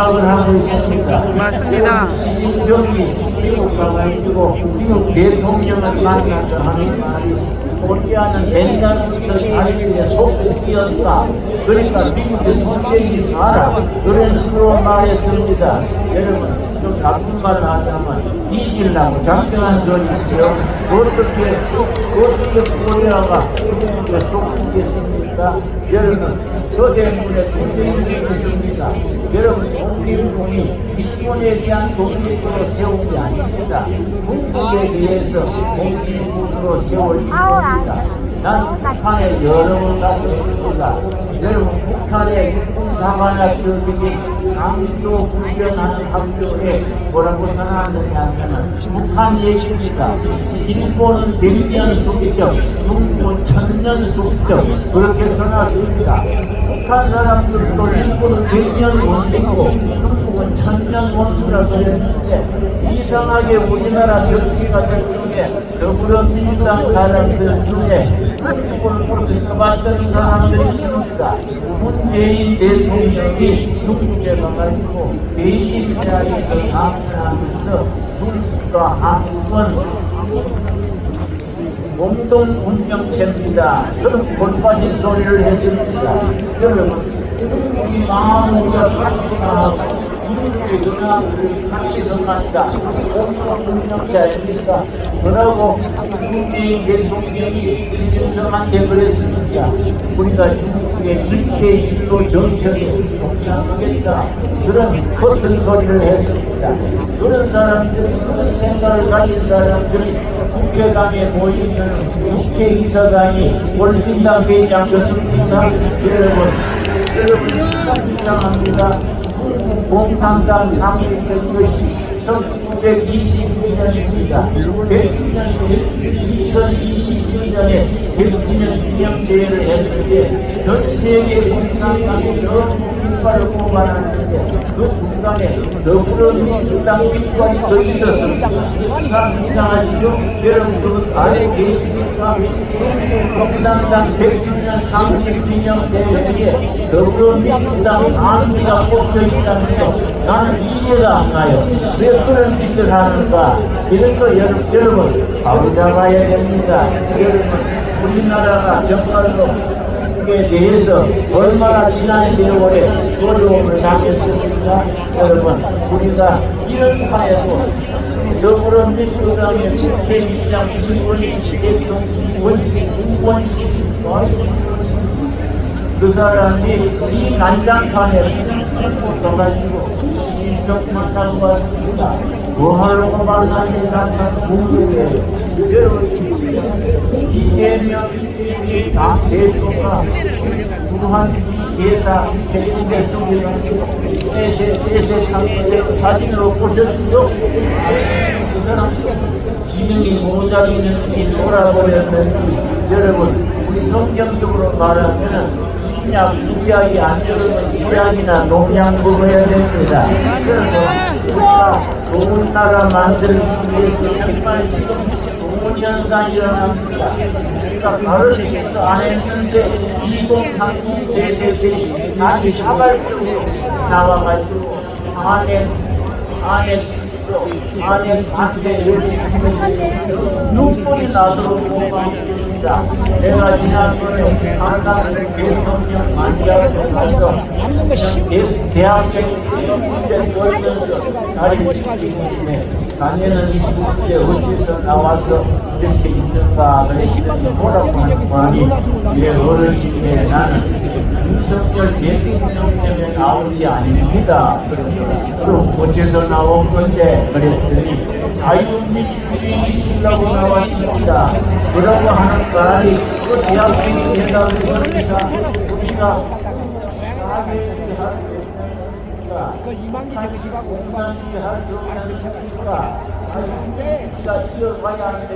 생각을 하고 있습니다. 맞습니다. 시진병이 미국 가가지고 미국 대통령을 만나서 하는 말이 우리아는 맨날부터 속고 뛰었다. 그러니까 미국의 손재기 알아. 그런 식으로 말했습니다. 여러분 좀 나쁜 말을 하자면 뒤질라고 작정한 소리죠. 어떻게 어떻게 코리아가 미국에 속겠습니까? 여러분 서대문에 독립이 있습니다. 여러분 독립군이 일본에 대한 독립으로 세운 게 아닙니다. 중국에 대해서 독립군으로 세워진 겁니다. 난 북한에 여러 번 갔었습니다. 여러분 북한의 군사관학교들이 장도 훈련하는 학교에 뭐라고 선언하느냐 하면 북한 얘기입니다. 일본은 백년 숙적, 중국은 천년 숙적 그렇게 써놨습니다. 북한 사람들도 일본은 백년 원수고 중국은 천년 원수라 그랬는데 이상하게 우리나라 정치가 된 중에 더불어민주당 사람들 중에 중국을 뽑았던 사람들이 있습니다. 문재인 대통령이 중국에 가가지고 베이징 자리에서 방문하면서 중국과 한국은 공동 운명체입니다. 그런 골빠진 소리를 했습니다. 여러분, 우리 마음으로 같이 나하 고 우리 누나들이 같이 성한다. 공동 운명체입니다. 그러고 문재인 대통령이 시진성한테 그랬습니다. 우리가 중국의 일대일로 정책에 동참하겠다. 그런 커튼 소리를 했습니다. 그런 사람들이 그런 생각을 가진 사람들이 국회당에 모이면 국회의사당이 월민당 회장 됐습니까? 여러분, 여러분 참 이상합니다. 공산당 창립된 것이 1922년입니다. 100주년이 2022년에 100주년 기념대회를 했는데 전 세계 공산당이 전부 깃발을 뽑아놨는데 그 중간에 더불어민주당 깃발이 더 있었습니다. 참 이상하시죠? 여러분 알고 계십니까? 공산당 100주년 창립 기념대회에 더불어민주당 안기가 뽑혀 있다는 거 나는 이해가 안 가요. 왜 그런 짓을 하는가? 이런 거 여러분, 여러분 바로 잡아야 됩니다. 여러분 우리나라가 정말로 에 대해서 얼마나 지난 세월에 어려움을 당했습니까? 여러분 우리가 이런 판에도 더불어민주당의 국회의장 김원식 대통령 원식 원식 그 사람이 이 난장판에 가가지고 시민병만 타고 왔습니다. 뭐 하려고 만나니까 참 궁금해요. 여러분, 이재명, 당 대표가 부동한 예사 대국에 숨기는 세세, 세세 사진으로 보셨죠? 그 사람 지능이 모자기는 이 돌아버렸는데 여러분, 우리 성경적으로 말하면 신약, 구약이 안 들으면 구약이나 농약 먹어야 됩니다. 그래서 우리가 좋은 나라 만들기 위해서 정말 지금 좋은 현상이 일어납니다. 우리가 가르치기도 안 했는데 2030 세대들이 다시 자발적으로 나와가지고 안에 안에 안에 반대 외치는 눈물이 나도록 고맙습니다. 내가 지난번에 한강 대통령 만나러 가서 대- 대학생들이 군대 걸면서 자리를 지키는데 자네는 이 군대 어디서 나와서 이렇게 있는가 그랬더니 뭐라고 하는 거 아니 내 어르신에 나는 윤석열 대통령 나온 게 아닙니다. 그래서 그럼 어째서 나온 건데 그랬더니 자유민주주의 지키려고 나왔습니다. 그러고 하는 말이 그 대학생이 대답을 했습니다. 우리가 사회주의 할수 없습니까? 공산주의 할수 없지 않습니까? 자유민주주의가 이어가야 하는데